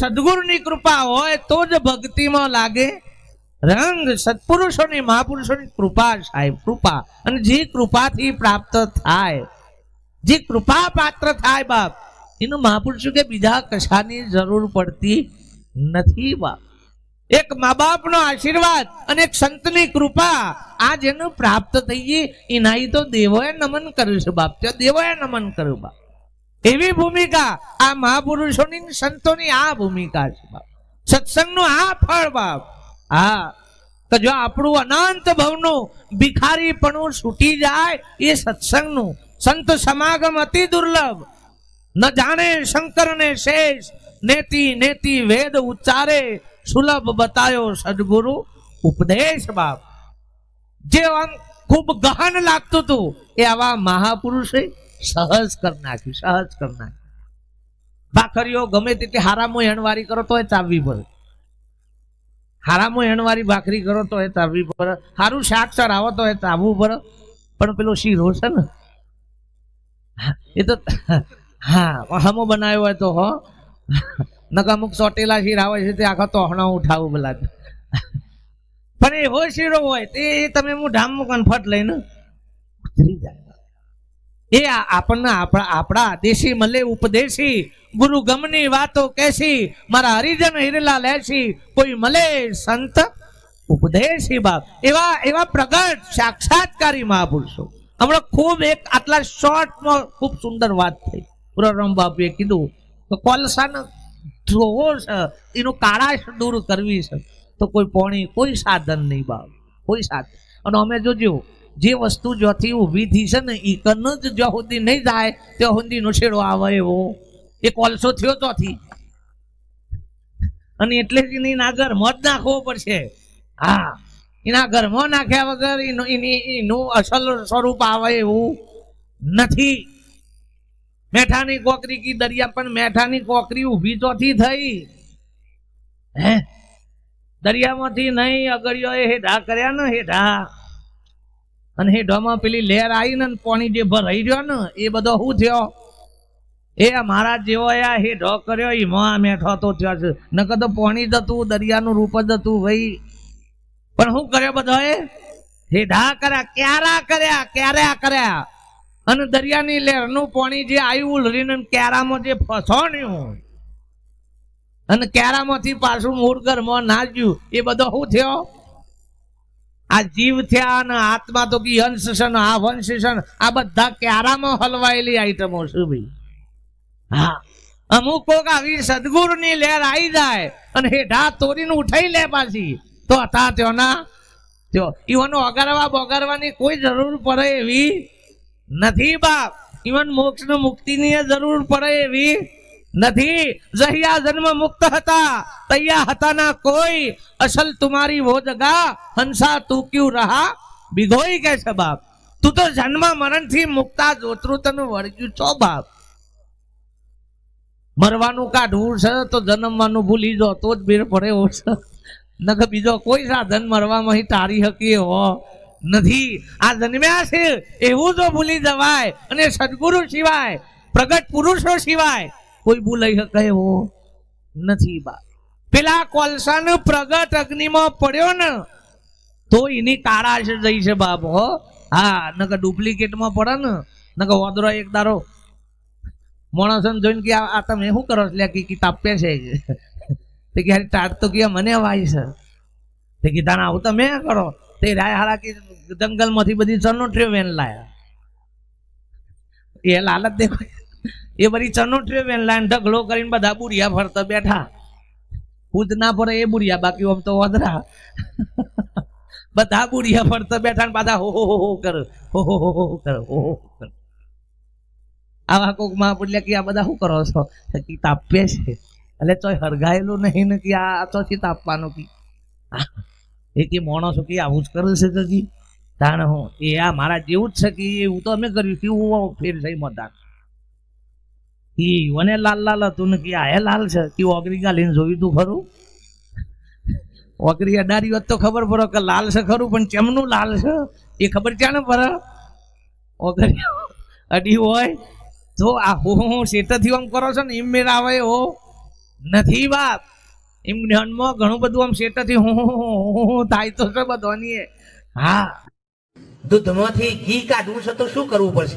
સદગુરુની કૃપા હોય તો જ ભક્તિમાં લાગે. રંગ સત્પુરુષોની મહાપુરુષોની કૃપા સાહેબ, કૃપા. અને જે કૃપાથી પ્રાપ્ત થાય, જે કૃપા પાત્ર થાય બાપ, એનું મહાપુરુષો કે બીજા કશાની જરૂર પડતી નથી બાપ. એક મા બાપનો આશીર્વાદ અને એક સંતની કૃપા આ જેનું પ્રાપ્ત થઈ ગઈ એના તો દેવોએ નમન કર્યું છે બાપ. ત્યાં દેવોએ નમન કર્યું બાપ. એવી ભૂમિકા આ મહાપુરુષોની સંતોની આ ભૂમિકા છે બાપ. સત્સંગનું આ ફળ બાપ. હા, તો જો આપણું અનંત ભવનું ભિખારીપણું છૂટી જાય એ સત્સંગનું. સંત સમાગમ અતિ દુર્લભ. ન જાણે શંકર ને શેષ, નેતિ નેતિ, વેદ ઉચ્ચારે, સુલભ બતાયો સદગુરુ ઉપદેશ બાપ. જે આમ ખૂબ ગહન લાગતું હતું એ આવા મહાપુરુષે સહજ કર નાખ્યું સહજ કર નાખ્યું ભાખરીઓ ગમે તેટલી હારામો હેણવારી કરો તો એ ચાવવી પડે. હારામો હેણવારી ભાખરી કરો તો એ ચાવવી પડે. સારું શાક ચડાવો તો એ ચાવવું પડે. પણ પેલો શીરો છે ને, એ તો, હા, હમો બનાવ્યો હોય તો હો. નકા અમુક ચોટેલા શીર આવે છે તે આખા તોહણા ઉઠાવું પેલા. પણ એવો શીરો હોય તે તમે હું ઢામ કન્ફર્ટ લઈને ઉતરી જાય. એ આપણને આપણા આપણા આદેશી મલે ઉપદેશી, ગુરુ ગમની વાતો કેસી મારા હરિજન હિરલા લેશી, કોઈ મલે સંત ઉપદેશી બાપ. એવા એવા પ્રગટ, સાક્ષાત્કારી મહાપુરુષો. હમણાં ખૂબ એક આટલા શોર્ટમાં ખૂબ સુંદર વાત થઈ. પુરારામ બાપુએ કીધું તો કોલસાનો ધ્રોવો છે, એનો કાળાશ દૂર કરવી છે. તો કોઈ પોણી, કોઈ સાધન નહીં બાપ, કોઈ સાધન. અને અમે જોજો જે વસ્તુ જ્યાંથી ઊભી થઈ છે ને એ કન જ જ્યાં સુધી નહીં જાય, ત્યાં સુધી નો છેડો આવે એવો. એ કોલસો થયો ચોથી અને એટલે જ એની ના ઘરમાં જ નાખવો પડશે. હા, એના ઘરમાં નાખ્યા વગર એનું, એની, એનું અસલ સ્વરૂપ આવે એવું નથી. મેઠાની કોકરી કી દરિયા, પણ મેઠાની કોકરી ઊભી ચોથી થઈ. હે? દરિયામાંથી નહીં અગડિયો હેઠા કર્યા ને, હેઠા. અને હેઠામાં પેલી લહેર આવી ને પાણી જે ભરાઈ રહ્યો ને, એ બધો શું થયો? એ મારા જેવો આ ઢો કર્યો એમાં આ મેઠો તો થયો છે. નકર તો પાણી જ હતું, દરિયાનું રૂપ જ હતું ભાઈ. પણ શું કર્યો બધો એ હેઠા કર્યા, ક્યારા કર્યા ક્યારા કર્યા? અને દરિયાની લહેરનું પાણી જે આવ્યું ઉલરીને ક્યારામાં જે ફસોણ્યું. અને ક્યારામાંથી પાછું મૂળ ઘરમાં નાજ્યું એ બધો શું થયો? આ જીવ થયા અને આત્મા તો કી અંશ છે આ વંશ છે આ બધા ક્યારામાં હલવાયેલી આઈટમો છે ભાઈ. હા. અમુક કોક આવી સદગુરુની લહેર આવી જાય અને હેઠા તોરીને ઉઠાઈ લે પાછી. તો હતા ત્યોના. ત્યો, ઈવન ઓગારવા બોગારવાની કોઈ જરૂર પડે એવી નથી બાપ. ઇવન મોક્ષ મુક્તિની જરૂર પડે એવી નથી. જહિયા જન્મ મુક્ત હતા, તૈયા હતા ના કોઈ. અસલ તુમારી વો જગા, હંસા તું ક્યુ રહા? બિગોઈ કે છે બાપ? તું તો જન્મ મરણથી મુક્તા જોતરું તને વળગ્યું છો બાપ. મરવાનું કાઢવું છે, તો જન્મવાનું ભૂલી જો, તો જ બેર પડે એવો છે. નકર બીજો કોઈ સાધન મરવામાં તારી હકી હો. નથી. આ જન્મ્યા છે, એવું જો ભૂલી જવાય, અને સદગુરુ સિવાય, પ્રગટ પુરુષો સિવાય કોઈ બોલાઈ શકે એવો નથી બા. પેલા કોલસાન પ્રગટ અગ્નિમાં પડ્યો ને, તો એની કાળા છે જઈ છે બાપ, હો. હા, નકર ડુપ્લિકેટમાં પડે ને, નકર ઓદરો એક દારો માણસને જોઈને કે આ તમે શું કરો છો? લે, કે કિતાબ પે છે. તે કે ટાટ તો કે મને વાય છે. તે કીધા, ના આવું તમે કરો. તે રાય હારા કે જંગલમાંથી બધી ચનો વેન લાયા. એ લાલત દેખો એ બધી ચનોટરીઓ લાઈને ઢગલો કરીને બધા બુરિયા ફરતા બેઠા. પૂતના પર એ બુરિયા, બાકી આમ તો વધરા. બધા બુરિયા ફરતા બેઠા ને બધા હો હો હો કર. હો હો હો કર, હો હો કર. આવા કોકમાં બોલ્યા કે આ બધા શું કરો છો? તો કી તાપે છે. એટલે ચોય હરગાયેલું નહીં ને કે આ ચોથી તાપવાનું કી. એ કે માણસો કે આવું જ કરે છે તો કી તાણ હું, એ આ મારા જેવું જ છે કે એવું તો અમે કર્યું, કે હું ફેર થઈ મતા એ મને લાલ લાલ હતું ને કે આ લાલ છે. કે ઓગરી ગાલીને જોયું તું ખરું? ઓગરી અડારી હોત તો ખબર પડે કે લાલ છે ખરું, પણ ચેમનું લાલ છે? એ ખબર ક્યાં ને પર? ઓગરી અડી હોય તો આ હું હું શેતથી આમ કરો છો ને, એમ મેળ આવે હો. નથી વાત. એમ જ્ઞાનમાં ઘણું બધું આમ શેતથી હું હું થાય તો છે બધોની હા. દૂધમાંથી ઘી કાઢવું છે તો શું કરવું પડશે?